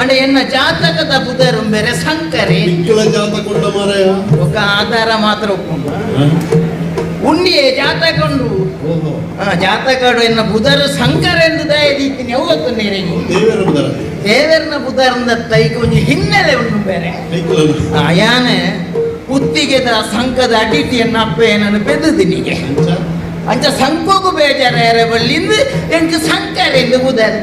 ಅಂಡ ಎನ್ನ ಜಾತಕದ ಬುಧರು ಬೇರೆ ಸಂಕರೆ. ಮಿಕ್ಕಲ ಜಾತ ಕೊಂಡ ಮಾರಾಯ. ఒక ಆಧಾರ ಮಾತ್ರ ಒಪ್ಪುಂಡು ಉಂಡಿಯೇ ಜಾತಕ ಉಂಡು. ಓಹೋ. ಆ, ಜಾತಕಡು ಎನ್ನ ಬುಧರು ಸಂಕರ ಎಂದು ದಯದೀತೀನಿ ಅವತ್ತು ನೀರಿಗೆ ದೇವರ ಬುಧರ ದೇವರನ ಬುಧರಿಂದ ತೈಕ ಒಂಜಿ ಹಿನ್ನೆಲೆ ಉಂಟು ಬೇರೆ. ಅಯಾನೆ ಕುತ್ತಿಗೆದ ಸಂಕದ ಅಡಿಟಿಯನ್ನ ಅಪ್ಪ ಏನನ್ನು ಬೆದದಿನಿಗೆ ಅಂಚ? ಸಂಕೋಗು ಬೇಜಾರ ಬಳ್ಳಿಂದ ಎಂಟು ಸಂಕರ ಎಂದು ಬುಧರು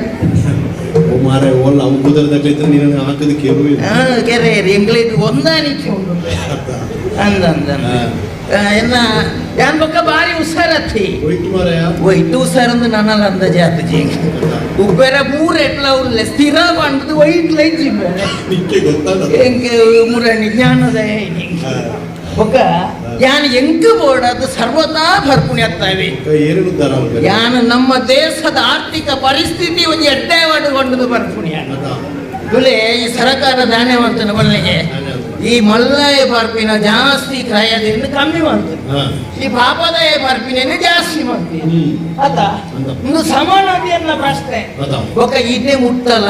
ಓ ಮಾರಾಯ ಓಲ್ಲ ಅವು ಬುಧರ ದಕ್ಲೈತ್ರ ನೀನು ಹಾಕದ ಕೇಳು ಆ, ಕೆರೆ ಎಂಗ್ಲೇಟ್ ಹೊಂದಾಣಿಕೆ ಉಂಟು ಅಂದ ಅಂದ ಅಂದ. ಆ, ಎನ್ನ ಯಾನ್ ಬೊಕ್ಕ ಬಾರಿ ಹುಷಾರತ್ತಿ ಹೋಯ್ತು ಮಾರಾಯ ವೈಟ್ ಹುಷಾರಂದು ನನ್ನಲ್ಲ ಅಂದ ಜಾತಿ ಉಬ್ಬೆರ ಮೂರ್ ಎಟ್ಲ ಉರ್ಲೆ ಸ್ಥಿರ ಬಂದದು ವೈಟ್ ಲೈಟ್ ಬೇರೆ ನಿಕ್ಕೆ ಗೊತ್ತಾಗ ಎಂಗೆ ಮುರಣಿ ಜ್ಞಾನದ ಬೊಕ್ಕ ಯಾನ್ ಎಂಕು ಬೋಡದು ಸರ್ವತಾ ಭರ್ಪುಣ್ಯತ್ತವೆ ಯಾನ್ ನಮ್ಮ ದೇಶದ ಆರ್ಥಿಕ ಪರಿಸ್ಥಿತಿ ಒಂದು ಎಡ್ಡೆ ಒಡ್ಕೊಂಡು ಭರ್ಪುಣ್ಯ ದುಲೆ ಈ ಸರಕಾರ ದಾನೆ ಮಾಡ್ತಾನೆ ಮೊದಲಿಗೆ ಈ ಮಲ್ಲಾಯ ಬರ್ಪಿನ ಜಾಸ್ತಿ ಕ್ರಯದಿಂದ ಕಮ್ಮಿ ಮಾಡ್ತಾರೆ ಈ ಪಾಪದಯ ಬರ್ಪಿನ ಜಾಸ್ತಿ ಮಾಡ್ತೀವಿ ಅದ? ಒಂದು ಸಮಾನತೆಯನ್ನ ಪ್ರಶ್ನೆ. ಒಕ್ಕ ಇದೇ ಮುಟ್ಟಲ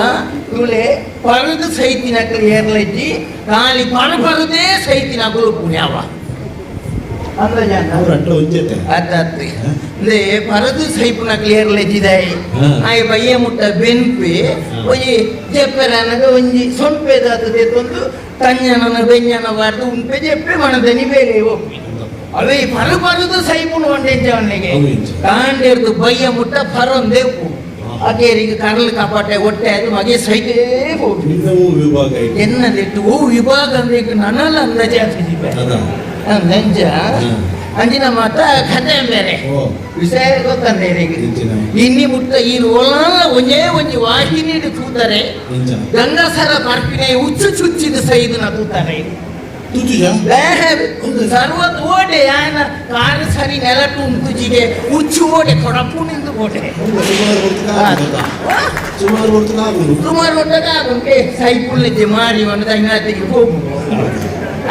ಇವಳೆ ಪರದು ಸೈತಿನ ಏರ್ಲೈತಿ ಖಾಲಿ ಪಣ ಪರದೇ ಸೈತಿನ ಗುರು ಪುಣ್ಯವ ಅವ್ರ ಅಟ್ಲ ಒಂಜತೆ ಅತ್ತತ್ತಿ ಇಂದೆ ಪರದು ಸೈಪುನ ಕ್ಲಿಯರ್ ಲೆಜ್ಜಿದಾಯ ಆಯ ಬಯ್ಯ ಮುಟ್ಟ ಬೆನ್ಪೆ ಒಯಿ ಜೆಪ್ಪೆರನಗ ಒಂಜಿ ಸೊಂಪೆ ದಾತದೆ ತೊಂದು ತಂಜನನ ಬೆಂಜನ ಬಾರ್ದು ಉಂಪೆ ಜೆಪ್ಪೆ ಮಣದನಿ ಬೇರೆ ಒಪ್ಪಿ ಅವೆ ಪರು ಪರದು ಸೈಪುನ ಒಂಡೆಂಚವನಿಗೆ ತಾಂಡೇರ್ದು ಬಯ್ಯ ಮುಟ್ಟ ಪರೊಂದೇ ಉಪ್ಪು ಅಕೇರಿಗೆ ಕಡಲು ಕಾಪಾಟೆ ಒಟ್ಟೆ ಅದು ಮಗೆ ಸೈಕೇ ಹೋಗಿ ಎನ್ನದಿಟ್ಟು ಓ ವಿಭಾಗ ಅಂದ್ರೆ ನನಲ್ಲ ಅಂದಾಜೆ ಆಗ್ತಿದ್ದೀವಿ ನಂಜ ಹ್ಮ್. ಅಂಜಿನ ಮಾತ ಕಥೆ ಬೇರೆ ಓ ವಿಷಯ ಗೊತ್ತಂದೆ ಈಗ ಇಂಚಿನ ಇನ್ನಿ ಮುಟ್ಟ ಈ ರೋಲಲ್ಲ ಒಂಜೇ ಒಂಜಿ ವಾಹಿನಿ ತೂತಾರೆ ಇಂಚ ಗಂಗಸರ ಬರ್ಪಿನ ಉಚ್ಚು ಚುಚ್ಚಿದ ಸೈದನ ತೂತಾರೆ ತುಜುಜ ಸರ್ವತ್ ಓಡೆ ಯಾನ ಕಾರು ಸರಿ ನೆಲಟು ಉಂಟುಜಿಗೆ ಉಚ್ಚು ಓಡೆ ಕೊಡಪು ನಿಂದು ಓಡೆ ಸುಮಾರು ಬರ್ತದ ಸುಮಾರು ಬರ್ತದ ಆಗುದು ಸುಮಾರು ಒಂದಾಗ ಅದಕ್ಕೆ ಸೈಪುಲ್ನಿದ್ದೆ ಮಾರಿ ಒಂದು ಐನಾತಿಗೆ ಹೋಗು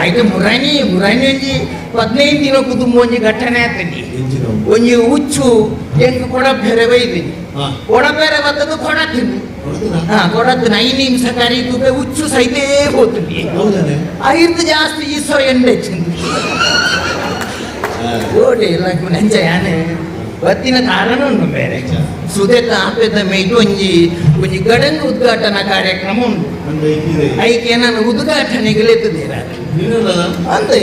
ಆಯ್ತು ಮುರಾನಿ ಮುರಾನಿ ಒಂಜಿ ಹದಿನೈದು ದಿನ ಕುದುಂಬ ಒಂಜಿ ಘಟನೆ ಆತನಿ ಒಂಜಿ ಉಚ್ಚು ಹೆಂಗ್ ಕೊಡ ಬೇರೆ ಬೈದಿನಿ ಕೊಡ ಬೇರೆ ಬರ್ತದ್ದು ಕೊಡತ್ತೀನಿ ಹೊಡ್ತೀನ? ಹಾ ಕೊಡತ್ತು ಐದು ನಿಮಿಷ ಕರೀತು ಉಚ್ಚು ಸೈತೇ ಹೋಗ್ತೀನಿ ಐದು ಜಾಸ್ತಿ ಈಸೋ ಎಂಡೆ ಹೆಚ್ಚಿಂದು ಓಡಿ ಲಕ್ಕು ನಂಜ ಯಾನೆ. ಬತ್ತಿನ ಕಾರಣ ಉಂಟು ಬೇರೆ. ಸುದೇತ ಆಪೆದ ಮೇಟು ಒಂಜಿ ಒಂಜಿ ಗಡಂಗ ಉದ್ಘಾಟನಾ ಕಾರ್ಯಕ್ರಮ ಉಂಟು. ಐಕೆ ನಾನು ಉದ್ಘಾಟನೆಗೆ ಲೆತ್ತದೇರ. ನೀನಲ್ಲ ಅಂದೆ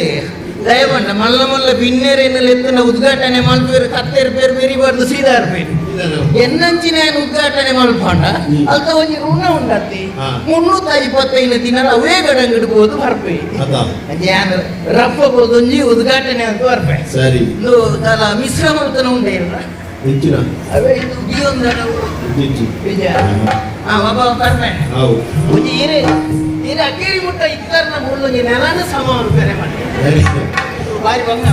ದಯವಂಡ ಮಲ್ಲ ಮಲ್ಲ ಬಿನ್ನೆರೇನ ಲೆತ್ತನ ಉದ್ಘಾಟನೆ ಮಾಡ್ಬೇಕು ಕತ್ತೆರ್ ಬೇರೆ ಬೇರಿಬಾರ್ದು ಸೀದಾರ್ ಪೇರು. ಎನ್ನಂಚಿನ ಉದ್ಘಾಟನೆ ಹ್ಮ್. ಅಲ್ತ ಒಂಜಿ ಋಣ ಉಂಡತ್ತಿ. ಮುನ್ನೂತ ಇಪ್ಪತ್ತೈದು ದಿನ ಅವೇ ಗಡಂಗಿಡ್ಬೋದು ಬರ್ಪೆ ಯಾನು ರಪ್ಪ ಒಂಜಿ ಉದ್ಘಾಟನೆ ಅಂತ ಬರ್ಪೆ ಸರಿ. ಇದು ತಲ ಮಿಶ್ರಮ ಉತ್ತನ ಉಂಡೆ ಇಲ್ಲ. ಅವೇ ಇದು ಜೀವನದ ವಿಜಯ. ಹಾ. ಬಾಬಾ ಬರ್ಪೆ ಹೌದು. ಒಂಜಿ ಏನೇ ನೀನು ಅಕ್ಕೇರಿ ಮುಟ್ಟ ಇತ್ತರ್ನ ಮುಳ್ಳೊಂಜಿ ನೆಲನ ಸಮ ಸರಿ ಬಾರಿ ಬಂಗ